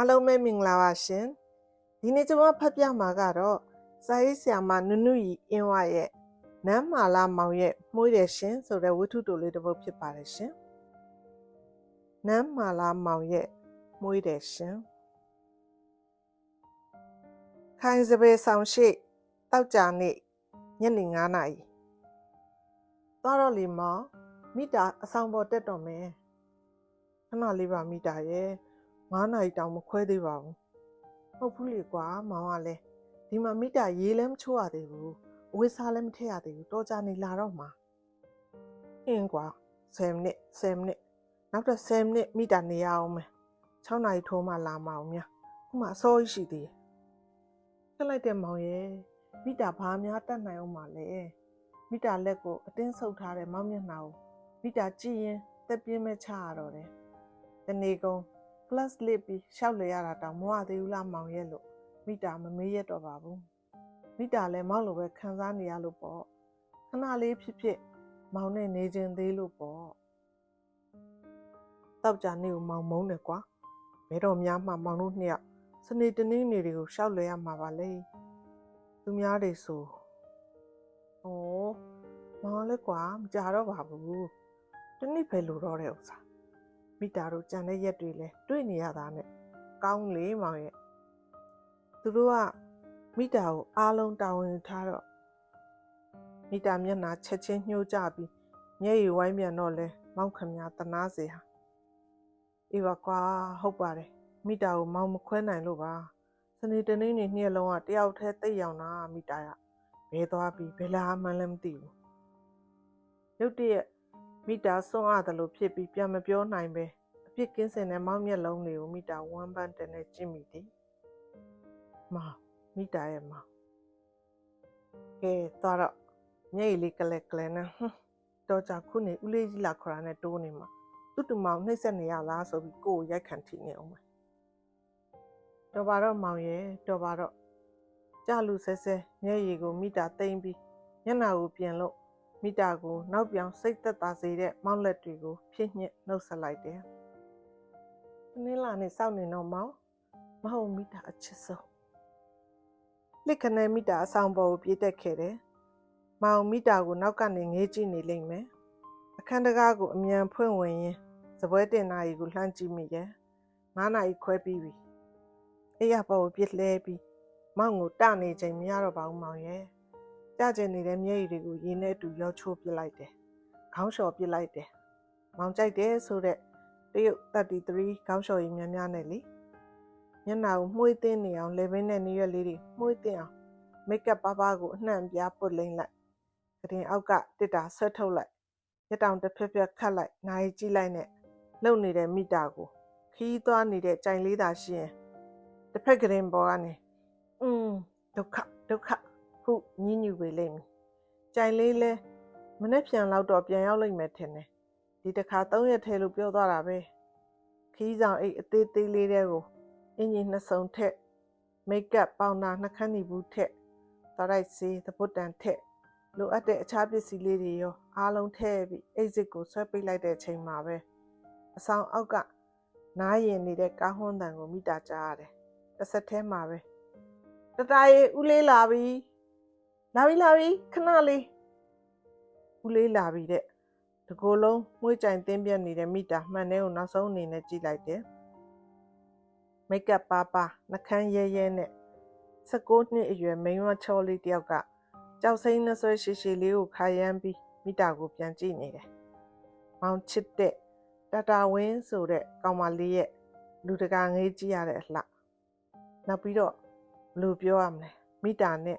အားလုံးပဲမင်္ဂလာပါရှင်ဒီနေ့ကျွန်မဖတ်ပြမှာကတော့စာရေးဆရာမနုနုရီအင်းဝရဲ့နမ်းမာလာမောင်ရဲ့မှုရရှင်ဆိုတဲ့ဝတ္ထုတိုလေးတစ်ပုဒ်ဖြစ်ပါတယ်ရှင်နမ်းမာလာမောင်ရဲ့မှုရရှင်ခိုင်စပယ်ဆောင်ရှိတောက်ကြနေ့ညနေ9နာရီသွားတော့လီမောင်မိတာအဆောင်ပေါ်တက်တော့မယ်ခဏလေးပါမိတာရဲ့ 9နာရီတောင်မခွဲသေးပါဘူးဟုတ်ဘူးလေကွာမောင်ကလည်းဒီမှာမိတာရေးလည်းမချိုးရသေးဘူးအဝိစားလည်းမထည့်ရသေးဘူးတော့ကြနေလာတော့မှာအင်းကွာ10မိနစ်10မိနစ်နောက်တော့10မိနစ်မိတာနေရအောင်မယ်6နာရီထိုးမှလာမအောင်များခုမှအစောကြီးရှိသေးတယ်ခက်လိုက်တဲ့မောင်ရဲ့မိတာဘာများတတ်နိုင်အောင်မလဲမိတာလက်ကိုအတင်းဆုပ်ထားတဲ့မောင်မျက်နှာကိုမိတာကြည့်ရင်တက်ပြင်းမဲ့ချရတော့တယ်တနေ့ကုန် plus လစ်ပြီးရှောက်လေရတာတောင်မဝသေးဘူးလားမောင်ရဲ့လို့မိတာမမေးရတော့ပါဘူးမိတာလည်းမောင်လိုပဲခံစားနေရလို့ပေါ့ခဏလေးဖြစ်ဖြစ်မောင်နဲ့နေခြင်းသေးလို့ပေါ့တောက်ကြနေကိုမောင်မုန်းတယ်ကွာဘယ်တော့များမှမောင်တို့နှစ်ယောက်စနေတနည်းနေတွေကိုရှောက်လေရမှာပါလေသူများတွေဆိုဩမောင်လည်းကွာမကြတော့ပါဘူးတနည်းပဲလိုတော့တဲ့ဥစ္စာ မိတာတို့ကြံတဲ့ရက်တွေလဲတွေ့နေရတာနဲ့ကောင်းလေမောင်ရဲ့သူတို့ကမိတာကိုအားလုံးတာဝန်ယူထားတော့မိတာမျက်နှာချက်ချင်းညှိုးကြပြီးမျက်ရည်ဝိုင်းပြန်တော့လဲမောင်ခမများတနာစေဟာအေးပါကွာဟုတ်ပါတယ်မိတာကိုမောင်မခွဲနိုင်လို့ပါစနေတနေ့နေ့နှစ်လုံးကတယောက်တည်းတိတ်ရောင်တာမိတာကဘဲသွားပြီးဘယ်လာမှန်းလည်းမသိဘူးရုတ်တရက် မိတာစွန့်အားတယ်လို့ဖြစ်ပြီးပြန်မပြောနိုင်ပဲအပြစ်ကင်းစင်တဲ့မောင်မျက်လုံးတွေကိုမိတာဝမ်းပန်းတနဲ့ကြည့်မိသည်။မောင်မိတာရဲ့မောင်ကဲသွားတော့မျက်ရည်လေးကလက်ကလဲနဲ့ဟွန်းတော့ကြခုနေဦးလေးကြီးလာခေါ်တာနဲ့တိုးနေမှာသူ့တူမောင်နှိမ့်ဆက်နေရလားဆိုပြီးကိုယ်ကိုရိုက်ခံထိနေအောင်မယ်။တော်ပါတော့မောင်ရဲ့တော်ပါတော့ကြလူဆဲဆဲမျက်ရည်ကိုမိတာတိမ့်ပြီးမျက်နှာကိုပြင်လို့ မိတာကိုနောက်ပြောင်စိတ်သက်သာစေတဲ့မောက်လက်တွေကိုဖြည့်ညစ်နှုတ်ဆက်လိုက်တယ်။ဒီနေ့လာနေစောင့်နေတော့မောင်မဟုတ်မိတာအချစ်ဆုံးလက်ခနဲ့မိတာအဆောင်ပေါ်ကိုပြေးတက်ခဲ့တယ်။မောင်မိတာကိုနောက်ကနေငေးကြည့်နေလိမ့်မယ်။အခန်းတကားကိုအမြန်ဖွင့်ဝင်ရင်းစပွဲတင်နာရီကိုလှမ်းကြည့်မိတယ်။9နာရီခွဲပြီးပြီ။အေးရပေါ်ကိုပြစ်လဲပြီးမောင်ကိုတနေချိန်မရတော့ပါဘူးမောင်ရဲ့။ ကြကျင်နေတဲ့မျက်ရည်တွေကိုရင်းနဲ့အတူရောချိုးပစ်လိုက်တယ်။ခေါင်းလျှော်ပစ်လိုက်တယ်။မောင်ကြိုက်တယ်ဆိုတဲ့တရုတ်33ခေါင်းလျှော်ရည်များများနဲ့လေ။မျက်နှာကိုမှုေးသိမ်းနေအောင်လေဘင်းနဲ့နေရွက်လေးတွေမှုေးသိမ်းအောင်မိတ်ကပ်ပါးပါးကိုအနှံ့ပြားပုတ်လိမ့်လိုက်။ကတင်အောက်ကတစ်တာဆွဲထုတ်လိုက်။ရက်တောင်တစ်ဖက်ဖက်ခတ်လိုက်။နာရီကြည့်လိုက်နဲ့လုံနေတဲ့မိတာကိုခီးသွားနေတဲ့ကြိုင်လေးသာရှိရင်တစ်ဖက်ကတင်ပေါ်ကနေอืมဒုက္ခဒုက္ခ ဟုညှဉ်းညူပေလိမ့်မည်။ကြိုင်လေးလဲမနေ့ပြန်လောက်တော့ပြန်ရောက်လိမ့်မယ်ထင်တယ်။ဒီတစ်ခါ၃ရက်ထဲလို့ပြောသွားတာပဲ။ခီးဆောင်အိတ်အသေးသေးလေးတဲ့ကိုအင်ဂျင်နှစ်စုံထက်မိတ်ကပ်ပေါင်တာနှာခမ်းနီဘူးထက်သွားလိုက်စီသပုတ်တန်ထက်လိုအပ်တဲ့အခြားပစ္စည်းလေးတွေရောအားလုံးထည့်ပြီးအိတ်စစ်ကိုဆွဲပိတ်လိုက်တဲ့အချိန်မှာပဲအဆောင်အောက်ကနားရင်နေတဲ့ကားဟွန်းတန်ကိုမိတာကြားရတယ်။တစ်ဆက်တည်းမှာပဲတတရေဦးလေးလာပြီ။ လာပြီလာပြီခဏလေးဦးလေးလာပြီတဲ့တကိုယ်လုံးမွှေးကြိုင်တင်းပြတ်နေတဲ့မိတာမှန်တဲ့ကိုနောက်ဆုံးအနေနဲ့ကြည့်လိုက်တယ်မိတ်ကပ်ပါပါနှကန်းရဲရဲနဲ့16နှစ်အရွယ်မိန်းမချောလေးတယောက်ကကြောက်စိမ့်နှဆွဲရှည်ရှည်လေးကိုခါရမ်းပြီးမိတာကိုပြန်ကြည့်နေတယ်မောင်ချစ်တဲ့တတာဝင်းဆိုတဲ့ကောင်မလေးရဲ့လူတကာငေးကြည့်ရတဲ့အလှနောက်ပြီးတော့ဘယ်လိုပြောရမလဲမိတာနဲ့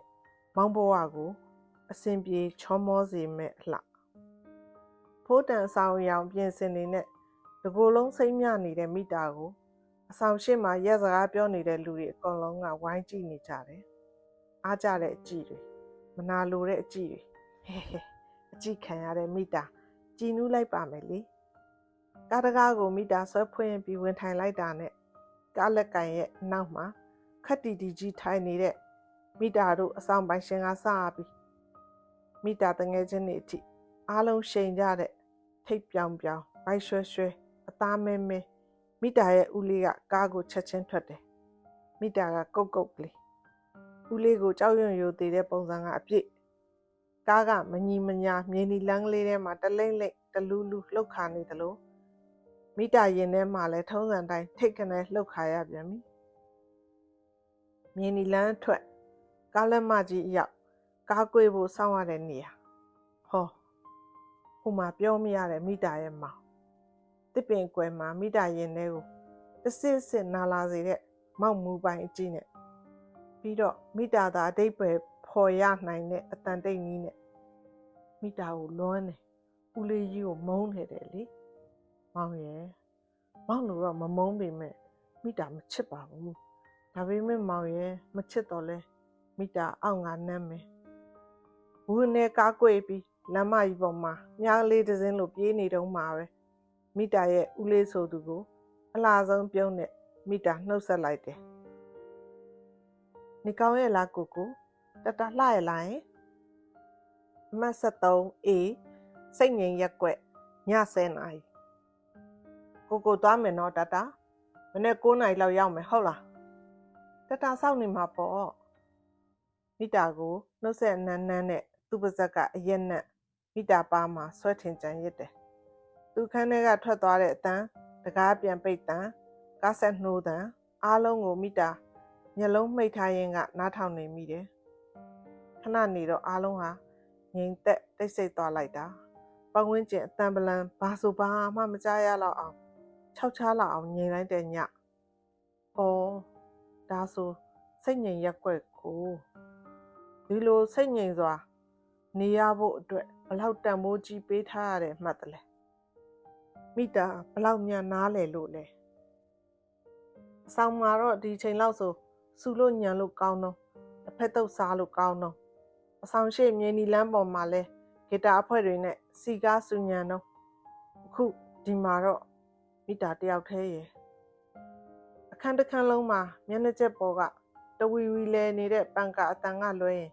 မောင်းဘဝကိုအစဉ်ပြေချောမောစေမဲ့အလှဖိုးတန်ဆောင်ရောင်ပြင်စင်နေနဲ့တကိုယ်လုံးစိမ့်မြနေတဲ့မိတာကိုအဆောင်ရှိမှရက်စကားပြောနေတဲ့လူတွေအကုန်လုံးကဝိုင်းကြည့်နေကြတယ်အားကြတဲ့အကြည့်တွေမနာလိုတဲ့အကြည့်တွေဟဲဟဲအကြည့်ခံရတဲ့မိတာကြည်နူးလိုက်ပါမယ်လေကားတကားကိုမိတာဆွဲဖွင့်ပြီးဝင်ထိုင်လိုက်တာနဲ့ကားလက်ကန်ရဲ့နောက်မှာခက်တီတီကြီးထိုင်နေတဲ့ မိတာတို့အဆောင်ပိုင်ရှင်ကစပြီးမိတာတငယ်ချင်းတွေအထိအားလုံးရှိန်ကြတဲ့ထိတ်ပြောင်ပြောင်ဘိုက်ရွှဲရွှဲအသားမဲမဲမိတာရဲ့ဦးလေးကကားကိုချက်ချင်းထွက်တယ်မိတာကကုတ်ကုတ်ကလေးဦးလေးကိုကြောက်ရွံ့ရိုသေးတဲ့ပုံစံကအပြည့်ကားကမညီမညာမြေနီလန်းကလေးထဲမှာတလိမ့်လိမ့်တလူးလူးလှုပ်ခါနေသလိုမိတာရင်ထဲမှာလည်းထုံးစံတိုင်းထိတ်ကနေလှုပ်ခါရပြန်ပြီမြေနီလန်းအထွက် ကားလက်မကြီးအရောက်ကားကွေးဖို့စောင့်ရတဲ့နေရာဟောဟိုမှာပြောမရတဲ့မိတာရဲ့မောင်တစ်ပင်ကွယ်မှာမိတာရင်ထဲကိုတစ်စစ်စစ်နာလာစေတဲ့မောက်မူပိုင်အကြည့်နဲ့ပြီးတော့မိတာသာအတိတ်ပဲဖော်ရနိုင်တဲ့အတန်တိတ်နည်းနဲ့မိတာကိုလွမ်းတယ်ဦးလေးကြီးကိုမုန်းနေတယ်လေမောင်ရဲ့မောင်တို့တော့မမုန်းပေမဲ့မိတာမချစ်ပါဘူးဒါပေမဲ့မောင်ရဲ့မချစ်တော့လဲ မိတာအောက်ငါနမ်းမယ်ဘူးနဲ့ကားကွေပြီးလမ်းမကြီးပေါ်မှာမြားလေးတစ်စင်းလိုပြေးနေတော့မှာပဲမိတာရဲ့ဦးလေးဆိုသူကို အလားဆုံးပြုံးနဲ့မိတာနှုတ်ဆက်လိုက်တယ်နေကောင်းရဲ့လားကိုကိုတတလှရဲ့လားယင်အမတ် 73 A စိတ်ငြိမ်ရက်ွက်ည10နာရီကိုကိုသွားမယ်နော်တတမနေ့9နာရီလောက်ရောက်မယ်ဟုတ်လားတတစောင့်နေမှာပေါ့ မိတာကိုနှုတ်ဆက်နန်းနန်းနဲ့သူ့ပါဇက်ကအရက်နဲ့မိတာပါမှာဆွဲထင်ကြံရစ်တယ်သူခန်းထဲကထွက်သွားတဲ့အတန်းတကားပြန်ပိတ်တန်းကားဆက်နှိုးတန်းအားလုံးကိုမိတာမျက်လုံးမှိတ်ထားရင်းကနားထောင်နေမိတယ်ခဏနေတော့အားလုံးဟာငြိမ်သက်တိတ်ဆိတ်သွားလိုက်တာပတ်ဝန်းကျင်အတန်ပလန်ဘာဆိုဘာမှမကြားရတော့အောင်ခြောက်ချားလောက်အောင်ငြိမ်လိုက်တဲ့ညဩဒါဆိုစိတ်ငြိမ်ရက်ွက်ကို ဒီလိုစိတ်ငြိမ်စွာ နေရဖို့အတွက်ဘလောက်တန်ဖိုးကြီးပေးထားရတဲ့မှတ်တယ်လဲမိတာဘလောက်မြန်နားလဲလို့လဲအဆောင်မှာတော့ဒီချိန်လောက်ဆိုစူလို့ညံလို့ကောင်းတော့တစ်ဖက်တုပ်စားလို့ကောင်းတော့အဆောင်ရှိမြင်းဒီလမ်းပေါ်မှာလဲဂီတာအဖွဲ့တွေနဲ့စီကားစူညံတော့အခုဒီမှာတော့မိတာတယောက်တည်းရယ်အခန်းတစ်ခန်းလုံးမှာမျက်နှာချက်ပေါ်ကတဝီဝီလဲနေတဲ့ပန်ကအတန်ကလွဲရင်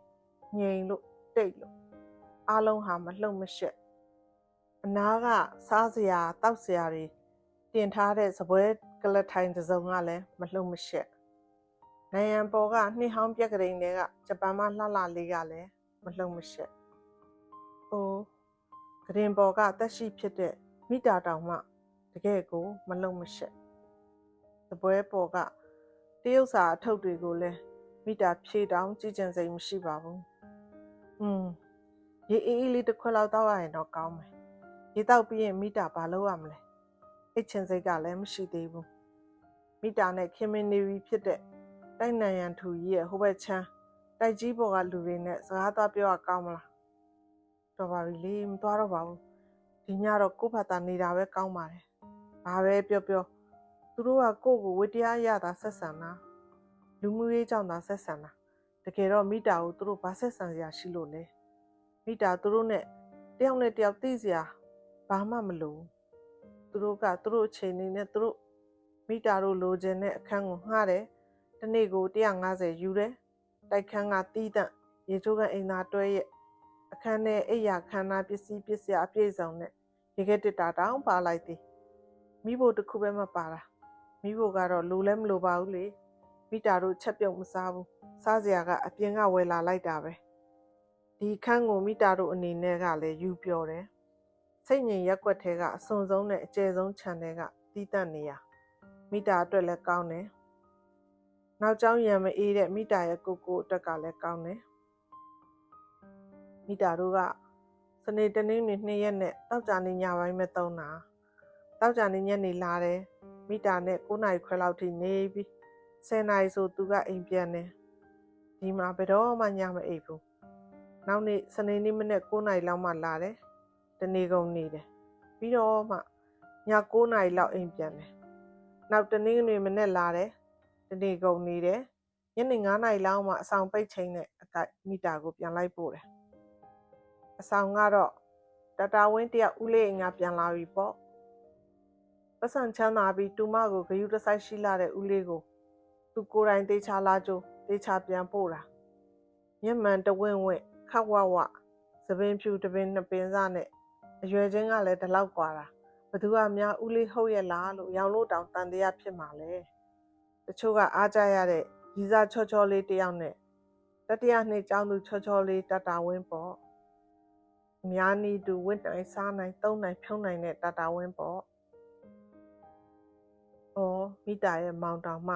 ငြိမ်လို့တိတ်လို့အားလုံးဟာမလှုပ်မရှက်အနားကစားစရာတောက်စရာတွေတင်ထားတဲ့စပွဲကလထိုင်တစ်စုံကလည်းမလှုပ်မရှက်နိုင်ရန်ပေါ်ကနှိဟောင်းပြက်ကလေးတွေကဂျပန်မှလှလှလေးကလည်းမလှုပ်မရှက်။အိုးကရင်ပေါ်ကတက်ရှိဖြစ်တဲ့မိတာတောင်မှတကယ်ကိုမလှုပ်မရှက်။စပွဲပေါ်ကတရုတ်စာအထုပ်တွေကိုလည်းမိတာဖြေတောင်းကြည့်ကြံစိမ်မရှိပါဘူး။ อืมရေအေးအေးလေးတစ်ခွက်လောက်တောက်ရရင်တော့ကောင်းမယ်။ရေတောက်ပြီးရင်မိတာဘာလုပ်ရမလဲ။အိတ်ချင်စိတ်ကလည်းမရှိသေးဘူး။မိတာနဲ့ခင်မင်းနေပြီဖြစ်တဲ့တိုက်နံရန်ထူကြီးရဲ့ဟိုဘက်ချမ်းတိုက်ကြီးပေါ်ကလူတွေနဲ့စကားသွားပြောရကောင်းမလားတော်ပါပြီလေမသွားတော့ပါဘူးဒီညတော့ကို့ဖတ်တာနေတာပဲကောင်းပါတယ်ဘာပဲပြောပြောသူတို့ကကို့ကိုဝတရားရတာဆက်ဆံတာလူမှုရေးကြောင့်သာဆက်ဆံတာတ ကယ်တော့မိတာကိုသူတို့ဘာဆက်ဆံစရာရှိလို့လဲမိတာသူတို့နဲ့တယောက်နဲ့တယောက်သိစရာဘာမှမလိုသူတို့ကသူတို့အချိန်နေနဲ့သူတို့မိတာတို့လိုချင်တဲ့အခန်းကိုငှားတယ်တနေ့ကို150ယူတယ်တိုက်ခန်းကတီးတန့်ရေချိုးကန်အိမ်သာတွဲရဲ့အခန်းထဲအိယာခန်းနာပစ္စည်းပစ္စယအပြည့်စုံနဲ့ရေခဲတစ်တာတောင်းပါလိုက်သည်မိဖို့တစ်ခုပဲမပါတာမိဖို့ကတော့လိုလဲမလိုပါဘူးလေ မိတာတို့ချက်ပြုတ်မစားဘူးစားစရာကအပြင်ကဝယ်လာလိုက်တာပဲဒီခန်းကိုမိတာတို့အနေနဲ့ကလည်းယူပြောတယ်စိတ်ငြိမ်ရက်ွက်ထဲကအစွန်ဆုံးနဲ့အကျယ်ဆုံးခြံထဲကတီးတန့်နေရမိတာအတွက်လည်းကောင်းတယ်နောက်ကျောင်းရံမအေးတဲ့မိတာရဲ့ကိုကိုအတွက်ကလည်းကောင်းတယ်မိတာတို့ကစနေတနင်္ဂနွေနှစ်ရက်နဲ့တောက်ကြနေညပိုင်းမဲ့သုံးတာတောက်ကြနေညနေလာတယ်မိတာနဲ့9နာရီခွဲလောက်ထိနေပြီး 10နာရီဆိုသူကအိမ်ပြန်တယ်ဒီမှာဘယ်တော့မှညမအိပ်ဘူးနောက်နေ့စနေနေ့မနေ့9နာရီလောက်မှလာတယ်တနေ့ကုန်နေတယ်ပြီးတော့မှည9နာရီလောက်အိမ်ပြန်တယ်နောက်တနေ့နေ့မနေ့လာတယ်တနေ့ကုန်နေတယ်ညနေ9နာရီလောက်မှအဆောင်ပိတ်ချိန်နဲ့အကိုက်မီတာကိုပြန်လိုက်ပို့တယ်အဆောင်ကတော့တတာဝင်းတယောက်ဦးလေးအင်ကပြန်လာပြီပေါ့ပတ်စံချမ်းသာပြီးတူမကိုဂယုတဆိုင်ရှိလာတဲ့ဦးလေးကို သူကိုယ်တိုင်တေချာလာကြိုတေချာပြန်ပို့တာမျက်မှန်တဝင့်ဝင့်ခတ်ဝဝသပင်ဖြူတပင်နှစ်ပင်စနဲ့အရွယ်ချင်းကလည်းဒီလောက်กว่าတာ ဘသူကများဦးလေးဟုတ်ရဲ့လားလို့ရောင်လို့တောင်တန်တရားဖြစ်မှာလဲတချို့ကအားကြရတဲ့ရီစာချောချောလေးတစ်ယောက်နဲ့တတိယနှစ်ကျောင်းသူချောချောလေးတတာဝင်းပေါ့အများနီးတူဝင့်တိုင်းစားနိုင်သုံးနိုင်ဖြုံးနိုင်တဲ့တတာဝင်းပေါ့ဩမိတာရဲ့မောင်တောင်မှ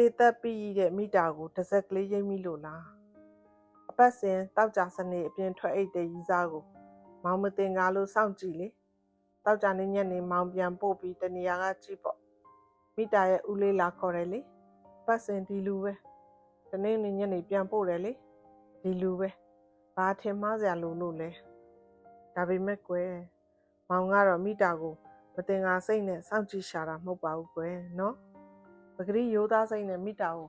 တေသက်ပြီးတဲ့မိတာကိုတစ်စက်ကလေးရိပ်မိလို့လားအပတ်စဉ်တောက်ကြစနေအပြင်ထွက်အိတ်တဲ့ရီစာကိုမောင်မတင်ကားလို့စောင့်ကြည့်လေတောက်ကြနေညက်နေမောင်ပြန်ပို့ပြီးတနေရာကကြည့်ပေါ့မိတာရဲ့ဦးလေးလာခေါ်တယ်လေပတ်စင်ဒီလူပဲတနေ့နေ့ညနေပြန်ပို့တယ်လေဒီလူပဲဘာထင်မှားစရာလိုလို့လဲဒါပေမဲ့ကွယ်မောင်ကတော့မိတာကိုမတင်ကားစိတ်နဲ့စောင့်ကြည့်ရှာတာမဟုတ်ပါဘူးကွယ်နော် ပဂရိရိုးသားစိတ်နဲ့မိတာကို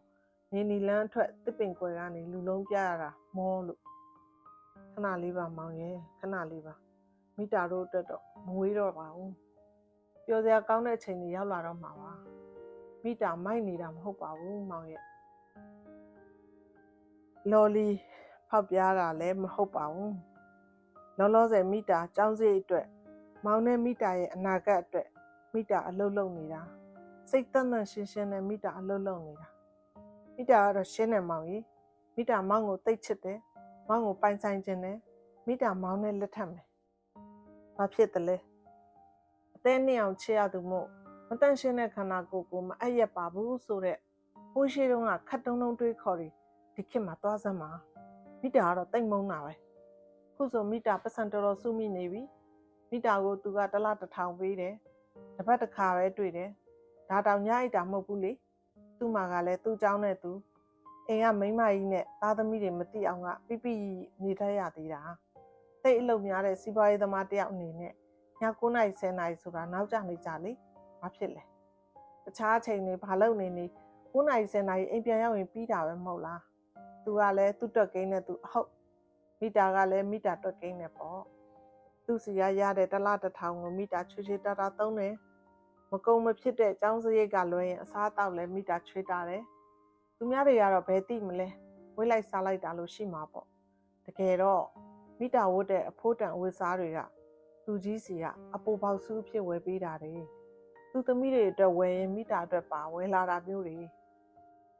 နေနီလန်းအထွက်တစ်ပင်ကွယ်ကနေလူလုံးပြရတာမောလို့ခဏလေးပါမောင်ရဲ့ခဏလေးပါမိတာတို့အတွက်တော့မဝေးတော့ပါဘူးပျော်စရာကောင်းတဲ့အချိန်တွေရောက်လာတော့မှာပါမိတာမိုက်နေတာမဟုတ်ပါဘူးမောင်ရဲ့လော်လီဖောက်ပြားတာလည်းမဟုတ်ပါဘူးလောလောဆယ်မိတာចောင်းစိတ်အတွက်မောင်နဲ့မိတာရဲ့အနာဂတ်အတွက်မိတာအလုပ်လုပ်နေတာ စိတ်သက်သက်ရှင်းရှင်းနဲ့မိတာအလုပ်လုပ်နေတာမိတာကတော့ရှင်းနေမောင်ကြီးမိတာမောင်ကိုတိတ်ချစ်တယ်မောင်ကိုပိုင်ဆိုင်ခြင်းနဲ့မိတာမောင်းနဲ့လက်ထပ်မယ်။ဘာဖြစ်တယ်လဲ။အသေးနှစ်အောင်ချစ်ရသူမို့မတန့်ရှင်းတဲ့ခန္ဓာကိုယ်ကိုမအပ်ရက်ပါဘူးဆိုတော့ဟိုးရှိတုန်းကခတ်တုံးတုံးတွေးခေါ်ပြီးဒီခေတ်မှာသွားစမ်းပါ။မိတာကတော့တိတ်မုန်းတာပဲ။ခုဆိုမိတာပတ်စံတော်တော်စုမိနေပြီ။မိတာကိုသူကတစ်လားတစ်ထောင်ပေးတယ်။တစ်ပတ်တစ်ခါပဲတွေ့တယ်။ ဒါတောင်ညအိတ်တာမဟုတ်ဘူးလေ။သူ့မှာကလည်းသူ့เจ้าနဲ့သူ အိမ်ကမိန်းမကြီးနဲ့သားသမီးတွေမသိအောင်ကပြပြနေတတ်ရသေးတာတိတ်အလုပ်များတဲ့စီးပွားရေးသမားတယောက်အနေနဲ့ည9နာရီ10နာရီဆိုတာနောက်ကျနေကြလေဘာဖြစ်လဲတခြားအချိန်တွေဘာလုပ်နေနေ9နာရီ10နာရီအိမ်ပြန်ရောက်ရင်ပြီးတာပဲမဟုတ်လားသူကလည်းသူ့တွက်ကိန်းနဲ့သူအဟုတ်မိတာကလည်းမိတာတွက်ကိန်းနဲ့ပေါ့သူစီရရတဲ့တစ်လတစ်ထောင်ကိုမိတာချွေချွေတာတာသုံးတယ် မကုံမဖြစ်တဲ့အကြောင်းစရိတ်ကလွှဲရင်အစားအသောက်လည်းမိတာချွေတာတယ်သူများတွေကတော့ဘယ်သိမလဲဝိလိုက်စားလိုက်တာလို့ရှိမှာပေါ့တကယ်တော့မိတာဝတ်တဲ့အဖိုးတန်အဝတ်စားတွေကသူကြီးစီကအပူပေါက်ဆူးအဖြစ်ဝယ်ပေးတာတယ်သူသမီးတွေအတွက်ဝယ်ရင်မိတာအတွက်ပါဝယ်လာတာမျိုးတွေ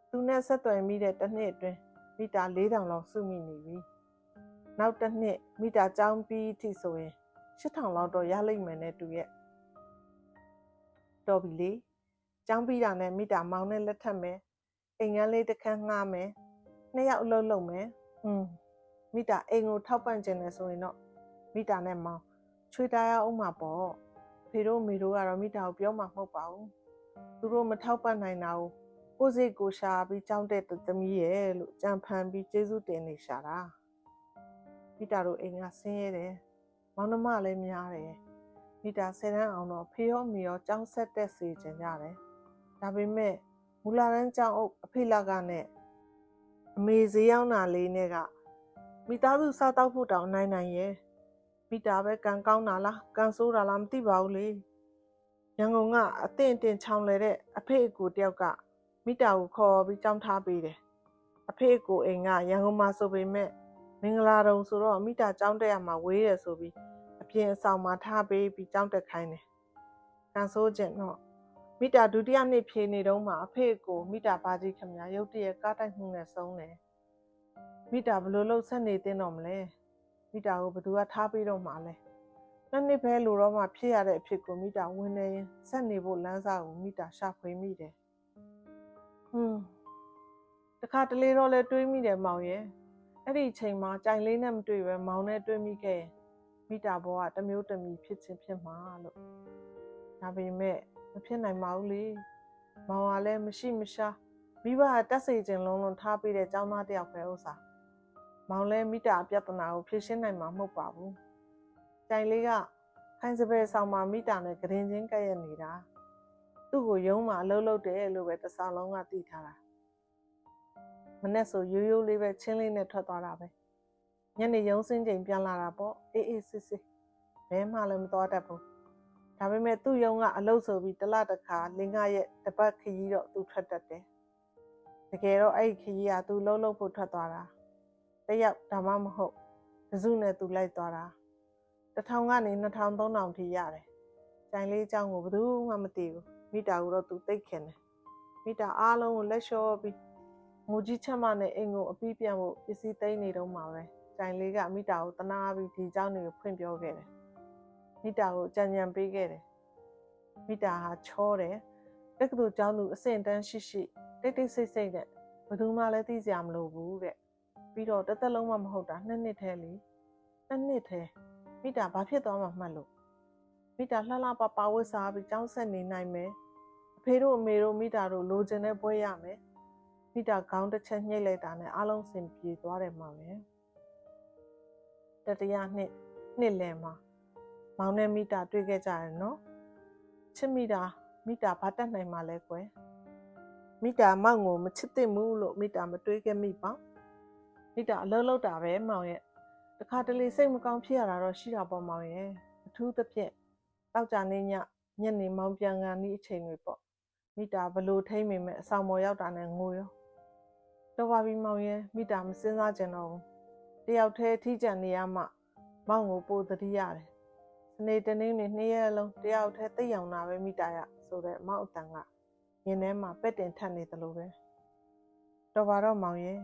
သူနဲ့ဆက်သွယ်မိတဲ့တစ်နှစ်အတွင်းမိတာ4000လောက်စုမိနေပြီနောက်တစ်နှစ်မိတာចောင်းပြီးအထိဆိုရင်8000လောက်တော့ရလိမ့်မယ်နဲ့တူရဲ့ တော်ပြီလေចောင်းပြီးတာနဲ့မိတာမောင်းနဲ့လက်ထပ်မယ်အိမ်ငန်းလေးတစ်ခန်းငှားမယ်နှစ်ယောက်အလုပ်လုပ်မယ်ဟွန်းမိတာအိမ်ကိုထောက်ပံ့ခြင်းနဲ့ဆိုရင်တော့မိတာနဲ့မောင်ချွေတာရအောင်မှာပေါ့ဖေတို့မေတို့ကတော့မိတာကိုပြောမှာမဟုတ်ပါဘူးသူတို့မထောက်ပံ့နိုင်တာကိုကိုယ်စိတ်ကိုရှာပြီးကြောင်းတဲ့သမီးရဲ့လို့ကြံဖန်ပြီးကျေးဇူးတင်နေရှာတာမိတာတို့အိမ်ကဆင်းရဲတယ်မောင်နှမလည်းများတယ် မိတာဆယ်တန်းအောင်တော့ဖေရောမေရောကြောင်းဆက်တက်စေခြင်းကြတယ်ဒါပေမဲ့မူလာရန်ကြောင့်အုပ်အဖေလာကနဲ့အမေဈေးရောက်တာလေးနဲ့ကမိသားစုစားတောက်ဖို့တောင်နိုင်နိုင်ရဲ့မိတာပဲကံကောင်းတာလားကံဆိုးတာလားမသိပါဘူးလေရန်ကုန်ကအသင့်အတင်ချောင်းလဲတဲ့အဖေအကူတယောက်ကမိတာကိုခေါ်ပြီးကြောင်းထားပေးတယ်အဖေအကူအိမ်ကရန်ကုန်မှာဆိုပေမဲ့မင်္ဂလာတုံဆိုတော့မိတာကြောင်းတက်ရမှာဝေးရဆိုပြီးအ ပြင်အဆောင်မှာထားပေးပြီးကြောင်းတက်ခိုင်းတယ်ကံဆိုးခြင်းတော့မိတာဒုတိယနှစ်ဖြေနေတော့မှအဖေကိုမိတာပါကြီးခမရရုတ်တရက်ကားတိုက်မှုနဲ့ဆုံးတယ်မိတာဘလို့လို့ဆက်နေတင်းတော့မလဲမိတာကိုဘသူကထားပြီးတော့မှလဲနှစ်နှစ်ပဲလိုတော့မှဖြစ်ရတဲ့အဖြစ်ကိုမိတာဝင်နေရင်ဆက်နေဖို့လမ်းစာကိုမိတာရှာဖွေမိတယ်ဟွန်းတခါတလေတော့လဲတွေးမိတယ်မောင်ရဲ့အဲ့ဒီအချိန်မှာကြိုင်လေးနဲ့မတွေ့ပဲမောင်နဲ့တွေ့မိခဲ့ရင် မိတာဘောကတမျိုးတမီဖြစ်ခြင်းဖြစ်မှာလို့ဒါပေမဲ့မဖြစ်နိုင်ပါဘူးလေမောင်ကလည်းမရှိမရှာမိဘကတက်စေခြင်းလုံးလုံးထားပေးတဲ့ចောင်းသားတယောက်ပဲဥစ္စာမောင်လည်းမိတာပြဿနာကိုဖြေရှင်းနိုင်မှာမဟုတ်ပါဘူးကြိုင်လေးကခိုင်စပယ်ဆောင်မှာမိတာနဲ့ဂရင်ချင်းကပ်ရနေတာသူ့ကိုယုံမှအလုပ်လုပ်တယ်လို့ပဲတစားလုံးကတည်ထားတာမနဲ့ဆိုရိုးရိုးလေးပဲချင်းလေးနဲ့ထွက်သွားတာပဲ ညနေရုံးစင်းချိန်ပြန်လာတာပေါ့အေးအေးစစ်စစ်ဘဲမှလည်းမသွားတတ်ဘူးဒါပေမဲ့သူ့ယုံကအလုပ်ဆိုပြီးတစ်လတစ်ခါလင်္ကာရဲ့တပတ်ခရီးတော့သူထွက်တတ်တယ်။တကယ်တော့အဲ့ဒီခရီးကသူလှုပ်လှုပ်ဖို့ထွက်သွားတာ။တစ်ယောက်ဒါမှမဟုတ်တစုနဲ့သူလိုက်သွားတာ။တစ်ထောင်ကနေ2000 3000ထိရတယ်ကြိုင်လေးအကြောင်းကိုဘယ်သူမှမသိဘူးမိတာကိုတော့သူသိတ်ခင်တယ်မိတာအားလုံးကိုလက်လျှော့ပြီးငိုကြီးချက်မနဲ့အိမ်ကိုအပြီးပြန်ဖို့ပစ္စည်းသိမ်းနေတော့မှာပဲ ကြိုင်လေးကမိတာကိုတနာပြီးဒီအကြောင်းတွေကိုဖွင့်ပြောခဲ့တယ်မိတာကိုကြံကြံပေးခဲ့တယ်မိတာဟာချောတယ်တက္ကသိုလ်ကျောင်းသူအဆင့်တန်းရှိရှိတိတ်တိတ်ဆိတ်ဆိတ်နဲ့ဘယ်သူမှလည်းသိစရာမလိုဘူးတဲ့ပြီးတော့တစ်သက်လုံးမှမဟုတ်တာနှစ်နှစ်ထဲလေနှစ်နှစ်ထဲမိတာဘာဖြစ်သွားမှမှတ်လို့မိတာလှလှပပဝတ်စားပြီးကျောင်းဆက်နေနိုင်မယ်အဖေတို့အမေတို့မိတာတို့လိုချင်တဲ့ပွဲရမယ်မိတာခေါင်းတစ်ချက်ညှိလိုက်တာနဲ့အားလုံးစင်ပြေသွားတယ်မှာပဲ တတရနှစ်နှစ်လယ်မှာမောင်နဲ့မိတာတွေ့ခဲ့ကြတယ်နော်ချစ်မိတာမိတာဘာတက်နိုင်မှာလဲကွယ်မိတာမောင်ကိုမချစ်သင့်ဘူးလို့မိတာမတွေးခဲ့မိပါမိတာအလုံးလုံးတာပဲမောင်ရဲ့တခါတလေစိတ်မကောင်းဖြစ်ရတာတော့ရှိတာပေါ့မောင်ရဲ့အထူးသဖြင့်တောက်ကြနေညညနေမောင်ပြန်ကန်ဒီအချိန်တွေပေါ့မိတာဘလို့ထိမ့်မိမဲ့အဆောင်ပေါ်ရောက်တာနဲ့ငိုရောတော့ပါပြီမောင်ရဲ့မိတာမစင်းစားကြတော့ဘူး တယောက်တည်းထိကြံနေရမှမောင်ကိုပိုသတိရတယ်စနေတနေ့နေ့နှစ်ရက်လုံးတယောက်တည်းသိပ်အောင်တာပဲမိတာရဆိုတဲ့မောင်အတန်ကရင်ထဲမှာပက်တင်ထက်နေသလိုပဲတော့ပါတော့မောင်ရဲ့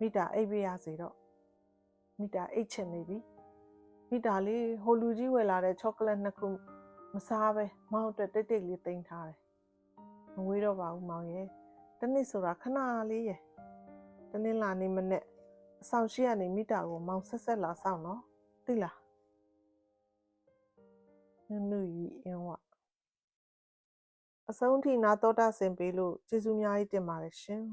မိတာအိပ်ပြရစီတော့မိတာအိတ်ချင်နေပြီမိတာလေးဟိုလူကြီးဝယ်လာတဲ့ချောကလက်နှစ်ခုမစားပဲမောင်အတွက်တိတ်တိတ်လေးတင်ထားတယ်မဝေးတော့ပါဘူးမောင်ရဲ့တနေ့ဆိုတာခဏလေးရဲ့တနေ့လာနေမနဲ့ အဆောင်ရှိကနေမိတာကိုမောင်ဆက်ဆက်လာဆောင်နော်သိလားနုနုရီအင်းဝအဆုံးထိနာတော်တာဆင်ပေးလို့ကျေးဇူးများကြီးတင်ပါတယ်ရှင်